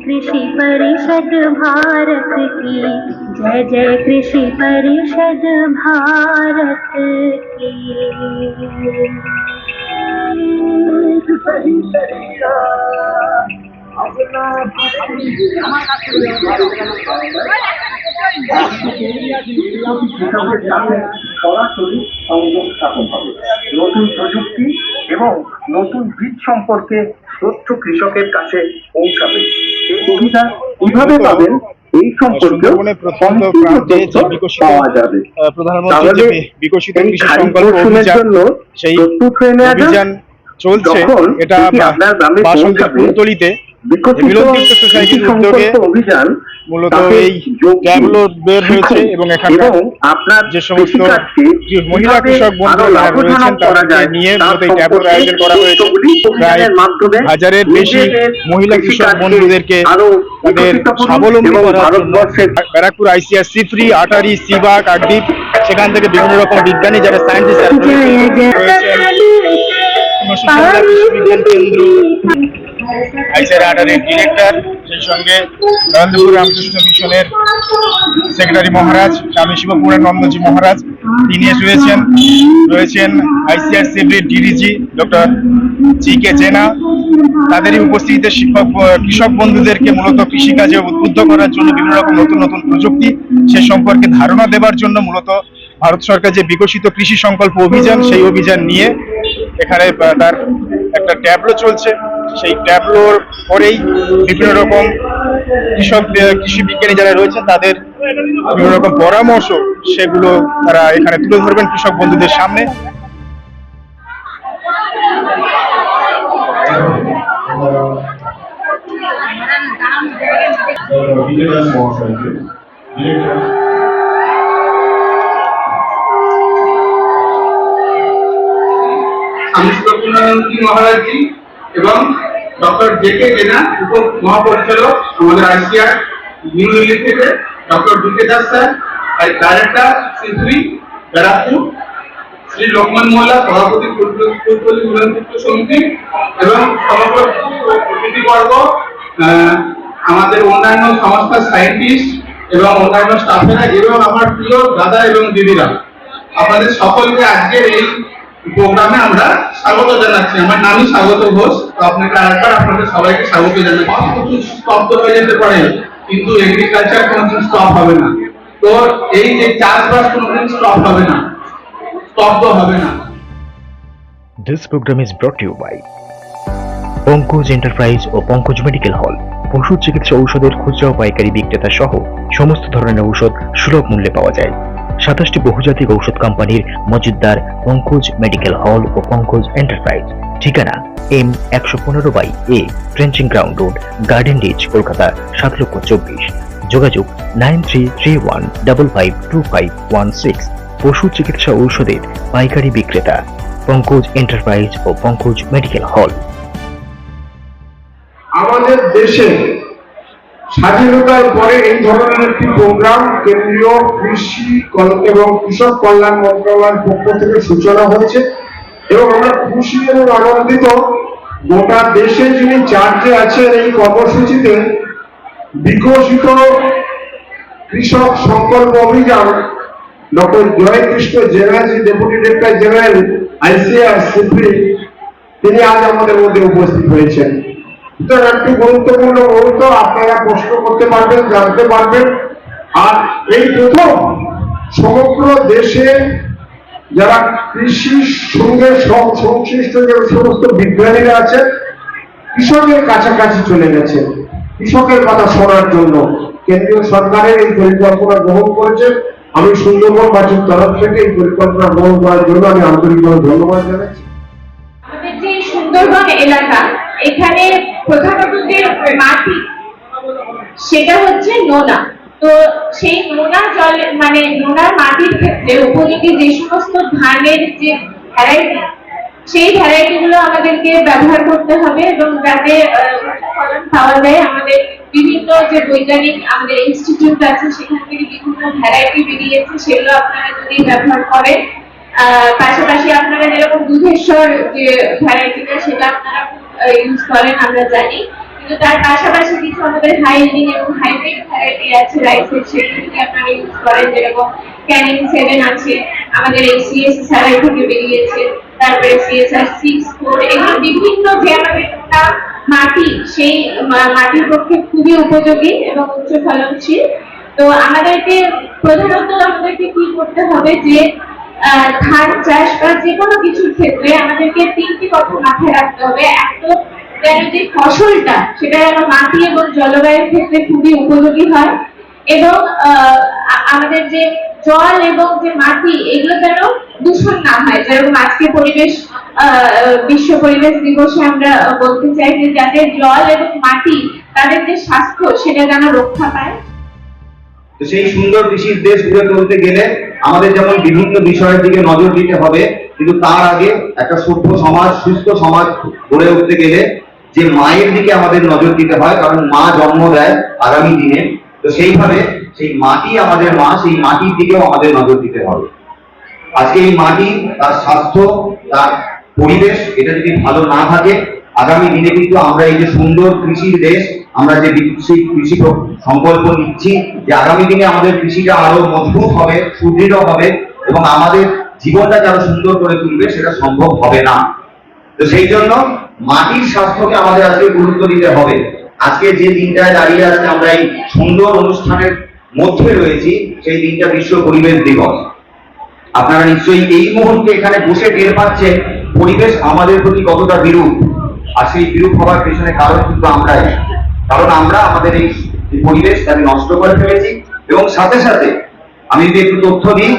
जय कृषि परिषद भारत की जय जय कृषि परिषद भारत की কৃষকের সাথে সরাসরি সংযোগ স্থাপন হবে নতুন প্রযুক্তি এবং নতুন বীজ সম্পর্কে তথ্য কৃষকের কাছে পৌঁছাবে। এই সুবিধা কীভাবে পাবেন এই সম্পর্কে পাওয়া যাবে। প্রধানমন্ত্রী বিকশিত কৃষি সংকল্প অভিযান সেই। চলছে। এটা বাসন্তী কুলতলিতে হাজারের বেশি মহিলা কৃষক বন্ধুদেরকে তাদের স্বাবলম্বী ICAR CIFRI ATARI CIBA Kakdwip সেখান থেকে বিভিন্ন রকম বিজ্ঞানী যারা সায়েন্টিস্ট আইসিআর আটারির ডিরেক্টর, সেই সঙ্গে নরেন্দ্রপুর রামকৃষ্ণ মিশনের সেক্রেটারি মহারাজ, স্বামী শিবপুরের নন্দজি মহারাজ, তিনি রয়েছেন রয়েছেন ICAR সিভির DDG doctor G K Jena. তাদেরই উপস্থিতিতে শিক্ষক, কৃষক বন্ধুদেরকে মূলত কৃষিকাজে উদ্বুদ্ধ করার জন্য বিভিন্ন রকম নতুন নতুন প্রযুক্তি, সে সম্পর্কে ধারণা দেওয়ার জন্য মূলত ভারত সরকার যে বিকশিত কৃষি সংকল্প অভিযান, সেই অভিযান নিয়ে এখানে তার একটা ট্যাবলো চলছে। সেই ট্যাবলোর পরেই বিভিন্ন রকম কৃষক, কৃষি বিজ্ঞানী যারা রয়েছেন, তাদের বিভিন্ন রকম পরামর্শ সেগুলো তারা এখানে তুলে ধরবেন কৃষক বন্ধুদের সামনে। ডিরেক্টর স্বামী মহারাজজি এবং ডক্টর জে কে জেনা উপ মহাপরিচালক আমাদের আইসিআর, নিউ দিল্লি থেকে doctor B K Das sir director Shri Barrackpore, Shri Lokman Molla, সভাপতি সমিতি এবং সমগ্র আমাদের অন্যান্য সংস্থার সায়েন্টিস্ট এবং অন্যান্য স্টাফেরা এবং আমার প্রিয় দাদা এবং দিদিরা। আপনাদের সকলকে আজকের এই প্রোগ্রামে আমরা স্বাগত জানাচ্ছি। আমার নামই স্বাগত ঘোষ। তো আপনাকে আরেকবার আপনাদের সবাইকে স্বাগত জানাচ্ছি। কিছু স্তব্ধ হয়ে যেতে পারে কিন্তু এগ্রিকালচার কোনোদিন স্টপ হবে না। তো এই যে চাষবাস কোনোদিন স্টপ হবে না। স্তব্ধ হবে না। This program is brought to you by Pankaj enterprise O Pankaj medical hall পশু চিকিৎসা ঔষধের খুচরা ও পাইকারি বিক্রেতা সহ সমস্ত ধরনের ঔষধ সুলভ মূল্যে পাওয়া যায়। সাতাশটি বহুজাতিক ঔষধ কোম্পানির মজুদদার পঙ্কজ মেডিকেল হল ও পঙ্কজ এন্টারপ্রাইজ। ঠিকানা এম একশো পনেরো by A trenching ground road, garden reach, Kolkata, সাত লক্ষ চব্বিশ। যোগাযোগ nine three three one double five two five one six. পশু চিকিৎসা ঔষধের পাইকারি বিক্রেতা, পঙ্কজ এন্টারপ্রাইজ ও পঙ্কজ মেডিকেল হল। আমাদের দেশে স্বাধীনতার পরে এই ধরনের একটি প্রোগ্রাম কেন্দ্রীয় কৃষি এবং কৃষক কল্যাণ মন্ত্রণালয়ের পক্ষ থেকে সূচনা হয়েছে এবং আমরা খুশি এবং আনন্দিত গোটা দেশে যিনি চার্জে আছেন এই কর্মসূচিতে বিকশিত কৃষক সংকল্প অভিযান, doctor Jaykrishna general deputy director general ICR CP তিনি আজ আমাদের মধ্যে উপস্থিত হয়েছেন। সুতরাং একটি গুরুত্বপূর্ণ মুহূর্ত আপনারা প্রশ্ন করতে পারবেন, জানতে পারবেন। আর এই প্রথম সমগ্র দেশে যারা কৃষির সঙ্গে সংশ্লিষ্ট যে সমস্ত বিজ্ঞানীরা আছেন, কৃষকের কাছাকাছি চলে গেছে। কৃষকের কথা শোনার জন্য কেন্দ্রীয় সরকারের এই পরিকল্পনা গ্রহণ করেছে। আমি সুন্দরবনবাসীর তরফ থেকে এই পরিকল্পনা গ্রহণ করার জন্য আমি আন্তরিকভাবে ধন্যবাদ জানাচ্ছি। সুন্দরবন এলাকা এখানে প্রধানত যে মাটি, সেটা হচ্ছে নোনা। তো সেই নোনা জল মানে নোনা মাটির ক্ষেত্রে উপযোগী যে সমস্ত ধানের যে ভ্যারাইটি সেই ভ্যারাইটি গুলো আমাদেরকে ব্যবহার করতে হবে এবং যাতে ফলন পাওয়া যায়। আমাদের বিভিন্ন যে বৈজ্ঞানিক আমাদের ইনস্টিটিউট আছে, সেখান থেকে বিভিন্ন ভ্যারাইটি বেরিয়েছে, সেগুলো আপনারা যদি ব্যবহার করেন পাশাপাশি আপনারা যেরকম দুধেশ্বর যে ভ্যারাইটিটা সেটা আপনারা ইউজ করেন আমরা জানি। কিন্তু তার পাশাপাশি কিছু আমাদের হাইজিন এবং হাইব্রিড ভ্যারাইটি আছে রাইসের সেগুলোকে আপনারা ইউজ করেন, যেরকম ক্যানিং সেভেন আছে, আমাদের এই সিএস স্যারাই থেকে বেরিয়েছে, তারপরে সিএসআর সিক্স ফোর এগুলো বিভিন্ন যে আমাদের একটা মাটি, সেই মাটির পক্ষে খুবই উপযোগী এবং উচ্চ ফলনশীল তো আমাদেরকে প্রধানত আমাদেরকে কি করতে হবে যে ধান চাষ বা যে কোনো কিছুর ক্ষেত্রে আমাদেরকে তিনটি কথা মাথায় রাখতে হবে। এক তো যেন যে ফসলটা, সেটা যেন মাটি এবং জলবায়ুর ক্ষেত্রে খুবই উপযোগী হয় এবং আমাদের যে জল এবং যে মাটি, এগুলো যেন দূষণ না হয়। যেরকম আজকে পরিবেশ বিশ্ব পরিবেশ দিবসে আমরা বলতে চাই যে যাতে জল এবং মাটি, তাদের যে স্বাস্থ্য, সেটা যেন রক্ষা পায়। তো সেই সুন্দর কৃষির দেশ গড়ে তুলতে গেলে আমাদের যেমন বিভিন্ন বিষয়ের দিকে নজর দিতে হবে, কিন্তু তার আগে একটা সভ্য সমাজ, সুস্থ সমাজ গড়ে উঠতে গেলে যে মায়ের দিকে আমাদের নজর দিতে হয়, কারণ মা জন্ম দেয় আগামী দিনে। তো সেইভাবে সেই মাটি আমাদের মা, সেই মাটির দিকেও আমাদের নজর দিতে হবে। আজকে এই মাটি, তার স্বাস্থ্য, তার পরিবেশ, এটা যদি ভালো না থাকে আগামী দিনে কিন্তু আমরা এই যে সুন্দর কৃষির দেশ, আমরা যে কৃষি সংকল্প নিচ্ছি, যে আগামী দিনে আমাদের কৃষিটা আরও মজবুত হবে, সুদৃঢ় হবে এবং আমাদের জীবনটা আরও সুন্দর করে তুলবে, সেটা সম্ভব হবে না। তো সেই জন্য মাটির স্বাস্থ্যকে আমাদের আজকে গুরুত্ব দিতে হবে। আজকে যে দিনটায় দাঁড়িয়ে আজকে আমরা এই সুন্দর অনুষ্ঠানের মধ্যে রয়েছি, সেই দিনটা বিশ্ব পরিবেশ দিবস। আপনারা নিশ্চয়ই এই মুহূর্তে এখানে বসে টের পাচ্ছেন, পরিবেশ আমাদের প্রতি কতটা বিরূপ। আর সেই বিরূপ হওয়ার পেছনে কারণ কিন্তু আমরাই। কারণ আমরা আমাদের এই পরিবেশ তাকে নষ্ট করে ফেলেছি এবং সাথে সাথে আমি যদি একটু তথ্য দিই,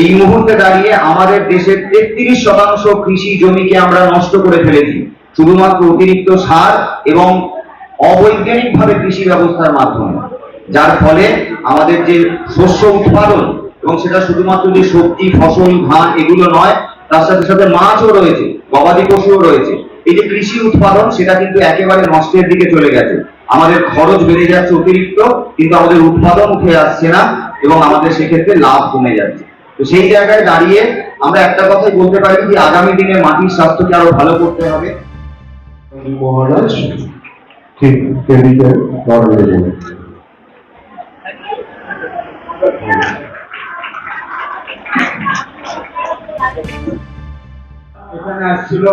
এই মুহূর্তে দাঁড়িয়ে আমাদের দেশের তেত্রিশ শতাংশ কৃষি জমিকে আমরা নষ্ট করে ফেলেছি। শুধুমাত্র অতিরিক্ত সার এবং অবৈজ্ঞানিক ভাবে কৃষি ব্যবস্থার মাধ্যমে। যার ফলে আমাদের যে শস্য উৎপাদন এবং সেটা শুধুমাত্র যে সবজি, ফসল, ধান এগুলো নয়, তার সাথে সাথে মাছও রয়েছে, গবাদি পশুও রয়েছে। এই যে কৃষি উৎপাদন সেটা কিন্তু একেবারে নষ্টের দিকে চলে গেছে। আমাদের খরচ বেড়ে যাচ্ছে অতিরিক্ত কিন্তু আমাদের উৎপাদন উঠে আসছে না এবং আমাদের সেক্ষেত্রে লাভ কমে যাচ্ছে। তো সেই জায়গায় দাঁড়িয়ে আমরা একটা কথাই বলতে পারি যে আগামী দিনে মাটির স্বাস্থ্যকে আরও ভালো করতে হবে। মহারাজ ঠিক কেন্দ্রিকে এখানে আসছিল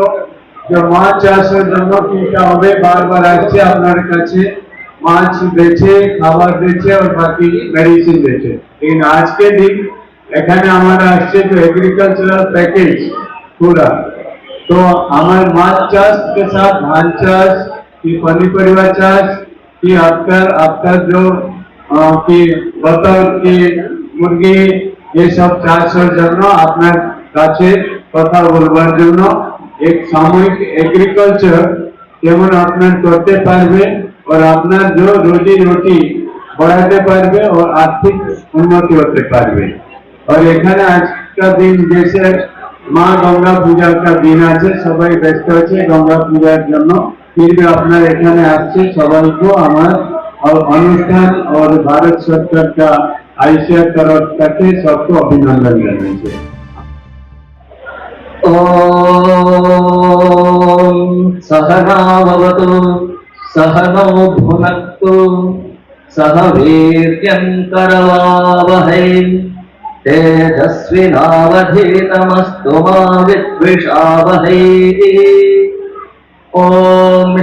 মাছ চাষের জন্য কিনতে হবে বারবার আসছে আপনার কাছে মাছ বেচে খাবার বেচে আর বাকি মেডিসিন বেচে लेकिन आज के दिन এখানে আমার আসছে जो एग्रीकल्चरल पैकेज पूरा तो हमारे माछ चाष के साथ धान चाष की पनी परिवार चाष की आपका आपका जो अ, की बतख की মুরগি এসব চাষের জন্য আপনার কাছে কথা বলবার জন্য এক সাময়িক এগ্রিকালচার যেমন আপনার করতে পারবে और আপনার जो রোজি রুটি বাড়াতে পারবে ও আর্থিক উন্নতি হতে পারবে और এখানে আজকের দিন দেশে মা গঙ্গা পূজার কা দিন আছে সবাই ব্যস্ত আছে গঙ্গা পূজার জন্য ফিরবে আপনার এখানে আসছে সবাইকে আমার और অনুষ্ঠান और भारत सरकार का आईसीआर तरफ থেকে सबको अभिनंदन জানাচ্ছি ॐ सहनावतु सहनौ भुनक्तु सह वीर्यं करवावहै तेजस्विनावधीतमस्तु मा विद्विषावहै ॐ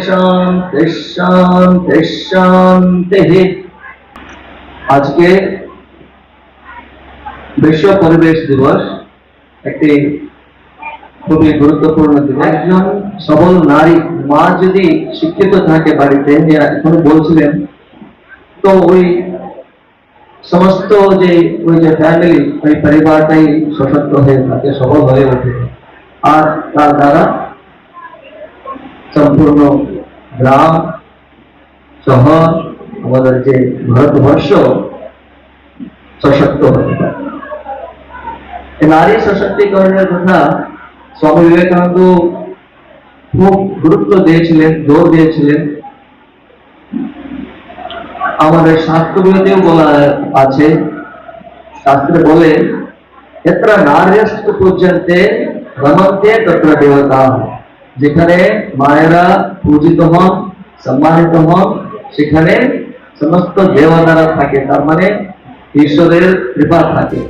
शान्तिः शान्तिः शान्तिः আজকে বিশ্ব পরিবেশ দিবস একটি খুবই গুরুত্বপূর্ণ দিন একজন সবল নারী মা যদি শিক্ষিত থাকে বাড়িতে যে এখন বলছিলেন তো ওই সমস্ত যে ওই যে ফ্যামিলি ওই পরিবারটাই সশক্ত হয়ে থাকে সবল হয়ে ওঠে আর তার দ্বারা সম্পূর্ণ গ্রাম শহর আমাদের যে ভারতবর্ষ সশক্ত হতে পারে এই নারী সশক্তিকরণের কথা স্বামী বিবেকানন্দ খুব গুরুত্ব দিয়েছিলেন, জোর দিয়েছিলেন। আমাদের শাস্ত্রগুলোতেও বলা আছে, শাস্ত্রে বলে, এত্র নার্যস্তু পূজ্যন্তে রমন্তে তত্র দেবতা যেখানে মায়েরা পূজিত হন, সম্মানিত হন, সেখানে সমস্ত দেবতারা থাকে, তার মানে ঈশ্বরের কৃপা থাকে।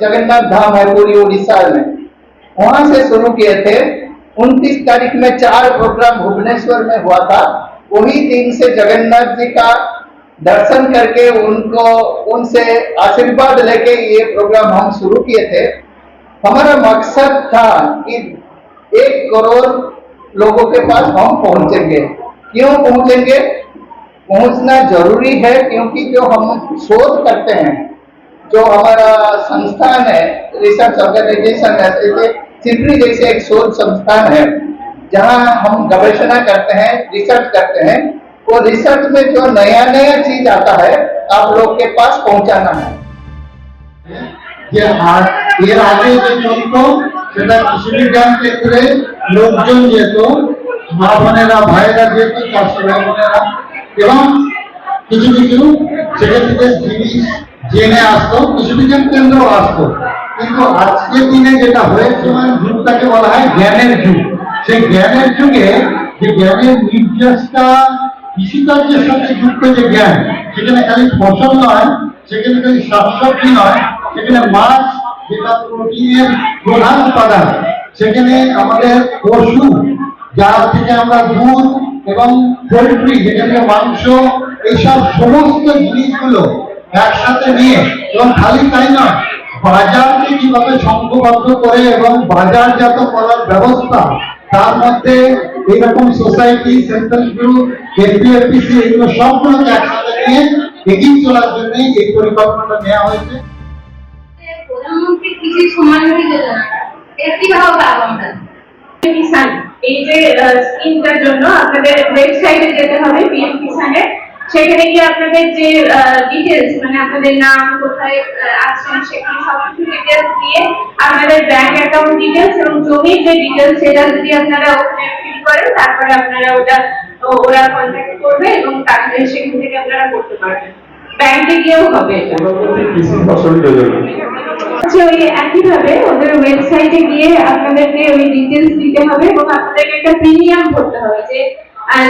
जगन्नाथ धाम है पूरी उड़ीसा में। वहाँ से शुरू किए थे। 29 तारीख में चार प्रोग्राम भुवनेश्वर में हुआ था। वही दिन से जगन्नाथ जी का दर्शन करके उनको, उनसे आशीर्वाद लेके ये प्रोग्राम हम शुरू किए थे। हमारा मकसद था कि एक करोड़ लोगों के पास हम पहुँचेंगे। क्यों पहुँचेंगे? पहुँचना ज़रूरी है क्योंकि जो हम शोध करते हैं जो हमारा संस्थान है रिसर्च ऑर्गेनाइजेशन है जैसे सिपरी जैसे एक शोध संस्थान है जहां हम गवेषणा करते हैं रिसर्च करते हैं वो रिसर्च में जो नया नया चीज आता है आप लोग के पास पहुंचाना है যে আ- এর আগে যে চলতো সেটা কৃষি বিজ্ঞান ক্ষেত্রে লোকজন যেত মা বোনেরা ভাইয়েরা যেত চাষি ভাই বোনেরা এবং কিছু কিছু সেখান থেকে জিনিস জেনে আসতো কৃষি বিজ্ঞান কেন্দ্র আসতো। কিন্তু আজকের দিনে যেটা হয়েছে মানে যুগটাকে বলা হয় জ্ঞানের যুগ। সেই জ্ঞানের যুগে যে জ্ঞানের নির্যাসটা কৃষিকার্যের সাথে যুক্ত যে জ্ঞান, সেখানে খালি ফসল নয়, সেখানে খালি শাকসবজি নয়, সেখানে মাছ, যেটা প্রোটিনের প্রধান উপাদান, সেখানে আমাদের পশু, যার থেকে আমরা দুধ এবং পোলট্রি, যেখানে মাংস এইসব সমস্ত জিনিসগুলো একসাথে নিয়ে এবং খালি তাই নয় বাজারকে কীভাবে সংঘবদ্ধ করে এবং বাজারজাত করার ব্যবস্থা তার মধ্যে এইরকম সোসাইটি সেন্ট্রাল গ্রুপ এনপিএফপিসি এগুলো সবগুলোকে একসাথে নিয়ে এগিয়ে চলার জন্যই এই পরিকল্পনাটা নেওয়া হয়েছে। প্রধানমন্ত্রী কৃষি এটা কীভাবে পাবো আমরা এই যে স্কিমটার জন্য আপনাদের ওয়েবসাইটে যেতে হবে পিএম কিষানের সেখানে গিয়ে আপনাদের যে ডিটেলস মানে আপনাদের নাম কোথায় আছেন সেখানে সব কিছু ডিটেলস দিয়ে আপনাদের ব্যাংক অ্যাকাউন্ট ডিটেলস এবং জমির যে ডিটেলস সেটা যদি আপনারা ওখানে ফিল করেন তারপরে আপনারা ওটা ওরা কন্ট্যাক্ট করবে এবং তারপরে সেখান থেকে আপনারা করতে পারবেন। ব্যাংকে গিয়েও হবে এটা। হচ্ছে ওই একইভাবে ওদের ওয়েবসাইটে গিয়ে আপনাদেরকে ওই ডিটেলস দিতে হবে এবং আপনাদেরকে একটা প্রিমিয়াম ভরতে হবে যে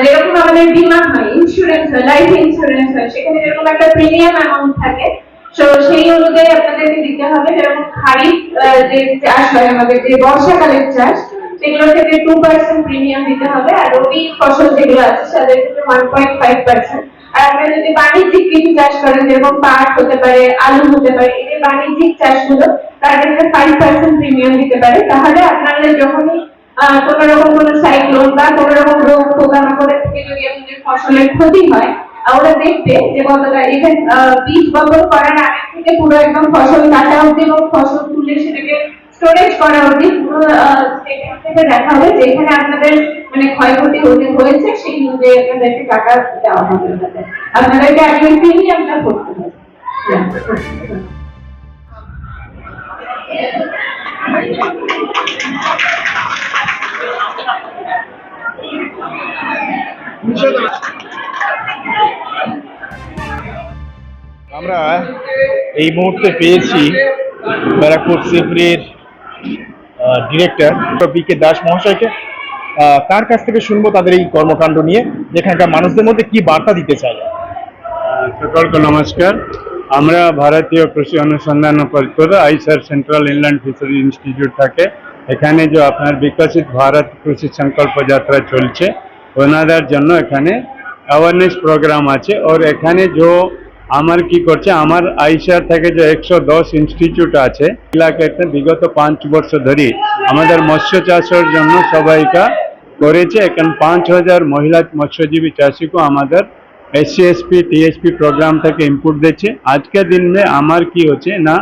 যেরকম আমাদের বীমা হয় ইন্স্যুরেন্স হয় লাইফ ইন্স্যুরেন্স হয়, সেখানে যেরকম একটা প্রিমিয়াম অ্যামাউন্ট থাকে তো সেই অনুযায়ী আপনাদেরকে দিতে হবে। যেরকম খারিফ যে চাষ হয়, আমাদের যে বর্ষাকালের চাষ সেগুলো থেকে টু পার্সেন্ট প্রিমিয়াম দিতে হবে। আর রবি ফসল যেগুলো আছে, তাদের থেকে ওয়ান পয়েন্ট ফাইভ পার্সেন্ট আর আপনারা যদি বাণিজ্যিক কিছু চাষ করেন, যেরকম পাট হতে পারে, আলু হতে পারে, এই যে বাণিজ্যিক চাষগুলো, তার ক্ষেত্রে ফাইভ পার্সেন্ট প্রিমিয়াম দিতে পারে। তাহলে আপনাদের যখনই কোনো রকম কোনো সাইক্লোন বা কোনো রোগ পোকামাকড়ের থেকে যদি আপনাদের ফসলের ক্ষতি হয় আহ, ওরা দেখবে যে কতটা ইভেন বীজ বপন করার আগে থেকে পুরো একদম ফসল কাটা অবধি এবং ফসল তুলে সেটাকে স্টোরেজ করা অবধি পুরো থেকে দেখা হবে যে এখানে আপনাদের মানে ক্ষয়ক্ষতি হতে হয়েছে সেই অনুযায়ী আপনাদেরকে টাকা দেওয়া হবে আপনাদের। আপনাদেরকে আগে প্রিমিয়ামটা করতে হবে আমরা এই মুহূর্তে পেয়েছি ব্যারাকপুর সিফরির ডিরেক্টর বি কে দাস মহাশয়কে। তার কাছ থেকে শুনব তাদের এই কর্মকাণ্ড নিয়ে এখানকার মানুষদের মধ্যে কি বার্তা দিতে চাই সকলকে নমস্কার। আমরা ভারতীয় কৃষি অনুসন্ধান পরিষদ, আইসার সেন্ট্রাল ইনল্যান্ড ফিশারি ইনস্টিটিউট থাকে এখানে যে আপনার বিকশিত ভারত কৃষি সংকল্প যাত্রা চলছে, ওনাদের জন্য এখানে অ্যাওয়ারনেস প্রোগ্রাম আছে। ওর এখানে যে আমার কি করছে, আমার আইসার থেকে যে একশো দশ ইনস্টিটিউট আছে, এলাকাতে বিগত পাঁচ বছর ধরে আমাদের মৎস্য চাষের জন্য সবাইকা করেছে। এখন পাঁচ হাজার মহিলা মৎস্যজীবী চাষিকে আমাদের এসসি এসপি টিএসপি প্রোগ্রাম থেকে ইনপুট দিচ্ছে। আজকের দিনে আমার কি হচ্ছে না,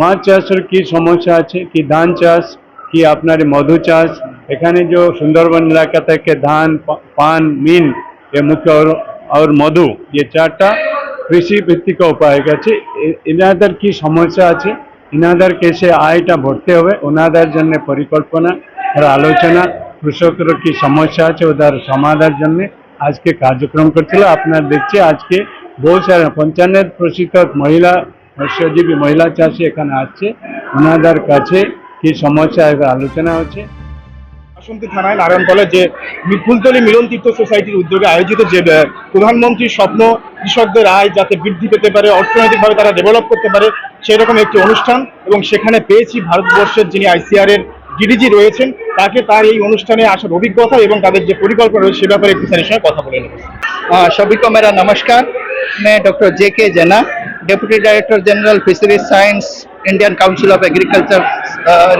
মাছ চাষের কি সমস্যা আছে, কি ধান চাষ কি আপনার মধু চাষ এখানে যে সুন্দরবন এলাকা থেকে ধান পা- পান মিন ये मुख्य और और मधु ये চারটা কৃষি ভিত্তিক উপায় গেছে এ- এনাদের কি সমস্যা আছে এনাদের কেসে আয়টা ভরতে হবে ওনাদের জন্য পরিকল্পনা আর আলোচনা কৃষকের কি সমস্যা আছে ওদের সমাধানের জন্য আজকে কার্যক্রম করছিল আপনার দেখছে আজকে বহু সারা পঞ্চান্ন প্রশিক্ষক মহিলা মৎস্যজীবী মহিলা চাষি এখানে আসছে ওনাদের কাছে কি সমস্যা এবার আলোচনা হচ্ছে বাসন্তী থানায় নারায়ণতলে যে মি- ফুলতলি মিলন তীর্থ সোসাইটির উদ্যোগে আয়োজিত যে আহ, প্রধানমন্ত্রীর স্বপ্ন কৃষকদের আয় যাতে বৃদ্ধি পেতে পারে অর্থনৈতিকভাবে তারা ডেভেলপ করতে পারে সেরকম একটি অনুষ্ঠান এবং সেখানে পেয়েছি ভারতবর্ষের যিনি আইসিআর এর ডিডিজি রয়েছেন তাকে তার এই অনুষ্ঠানে আসার অভিজ্ঞতা এবং তাদের যে পরিকল্পনা রয়েছে সে ব্যাপারে একটুখানি সঙ্গে কথা বলে নেব हाँ, सभी को मेरा नमस्कार मैं डॉक्टर जे के जना deputy director general fisheries science Indian council of agriculture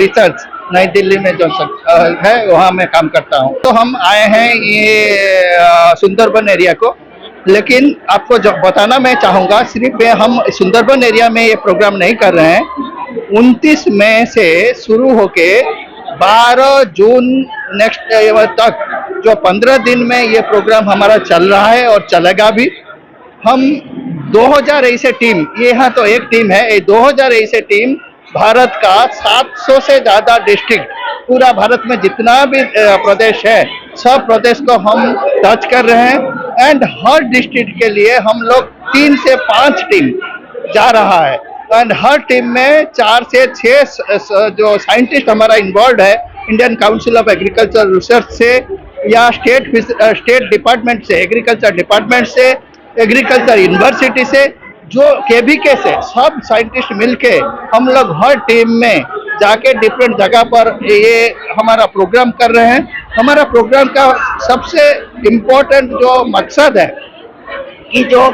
research Nai Delhi में जो अ, है वहाँ मैं काम करता हूँ। तो हम आए हैं ये सुंदरबन एरिया को। लेकिन आपको जो बताना मैं चाहूँगा सिर्फ़ हम सुंदरबन एरिया में ये प्रोग्राम नहीं कर रहे हैं। 29 मई से शुरू होके 12 जून नेक्स्ट तक जो 15 दिन में ये प्रोग्राम हमारा चल रहा है और चलेगा भी। हम 2000 ऐसे टीम, ये यहाँ तो एक टीम है, ये 2000 ऐसे टीम भारत का 700 से ज़्यादा डिस्ट्रिक्ट पूरा भारत में जितना भी प्रदेश है, सब प्रदेश को हम टच कर रहे हैं एंड हर डिस्ट्रिक्ट के लिए हम लोग तीन से पाँच टीम जा रहा है एंड हर टीम में चार से छह जो साइंटिस्ट हमारा इन्वॉल्व है Indian council of agriculture research से या स्टेट स्टेट डिपार्टमेंट से एग्रीकल्चर डिपार्टमेंट से एग्रीकल्चर यूनिवर्सिटी से, जो के भी के से सब साइंटिस्ट मिलके हम लोग हर टीम में जाके डिफरेंट जगह पर ये हमारा प्रोग्राम कर रहे हैं। हमारा प्रोग्राम का सबसे इम्पोर्टेंट जो मकसद है कि जो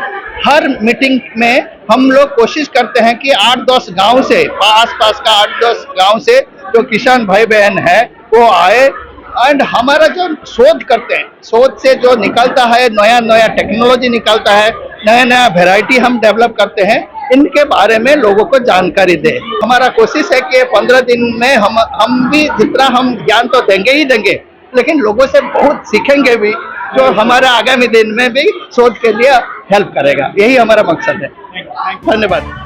हर मीटिंग में हम लोग कोशिश करते हैं कि आठ दस गाँव से आस पास का आठ दस गाँव से जो किसान भाई बहन है, वो आए। एंड हमारा जो शोध करते हैं शोध से जो निकलता है नया नया टेक्नोलॉजी निकलता है नया नया वेराइटी हम डेवलप करते हैं इनके बारे में लोगों को जानकारी दें। हमारा कोशिश है कि पंद्रह दिन में हम हम भी जितना हम ज्ञान तो देंगे ही देंगे लेकिन लोगों से बहुत सीखेंगे भी जो हमारा आगामी दिन में भी शोध के लिए हेल्प करेगा। यही हमारा मकसद है। धन्यवाद।